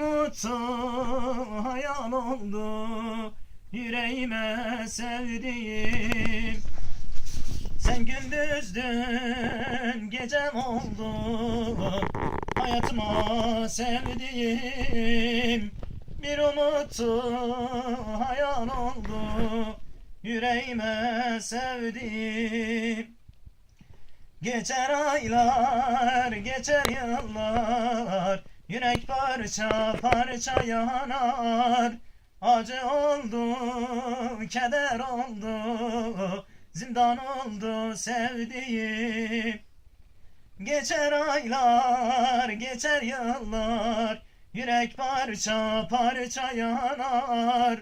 umuttu hayal oldu Yüreğime sevdiğim. Sen gündüzdün gecem oldu Hayatıma sevdiğim. Bir umuttu hayal oldu Yüreğime sevdiğim. Geçer aylar, geçer yıllar Yürek parça parça yanar. Acı oldu, keder oldu. Zindan oldu sevdiğim. Geçer aylar, geçer yıllar. Yürek parça parça yanar.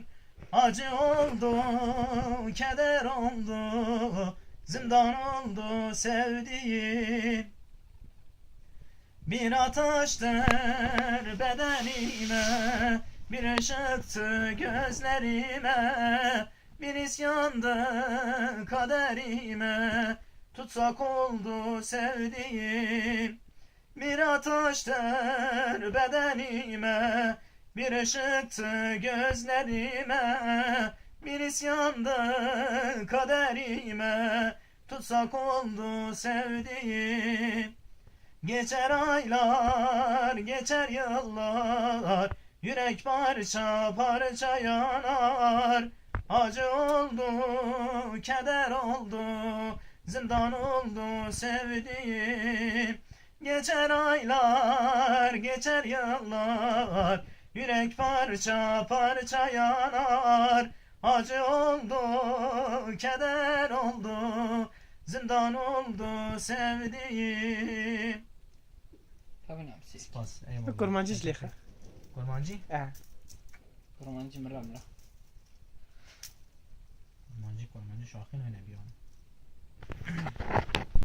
Acı oldu, keder oldu. Zindan oldu sevdiğim Bir ateştir bedenime Bir ışıktı gözlerime Bir isyandı kaderime. Tutsak oldu sevdiğim Bir ateştir bedenime Bir ışıktı gözlerime Bir isyandı kaderime. Tutsak oldu sevdiğim Geçer aylar, geçer yıllar Yürek parça parça yanar. Acı oldu, keder oldu Zindan oldu sevdiğim. Geçer aylar, geçer yıllar Yürek parça parça yanar. Acı oldu, keder oldu Zindan oldu sevdiğim نعم سي سباس ايوا كورمانجي جليخه كورمانجي اه كورمانجي مره مره كورمانجي كورمانجي شاخين هنا بيهم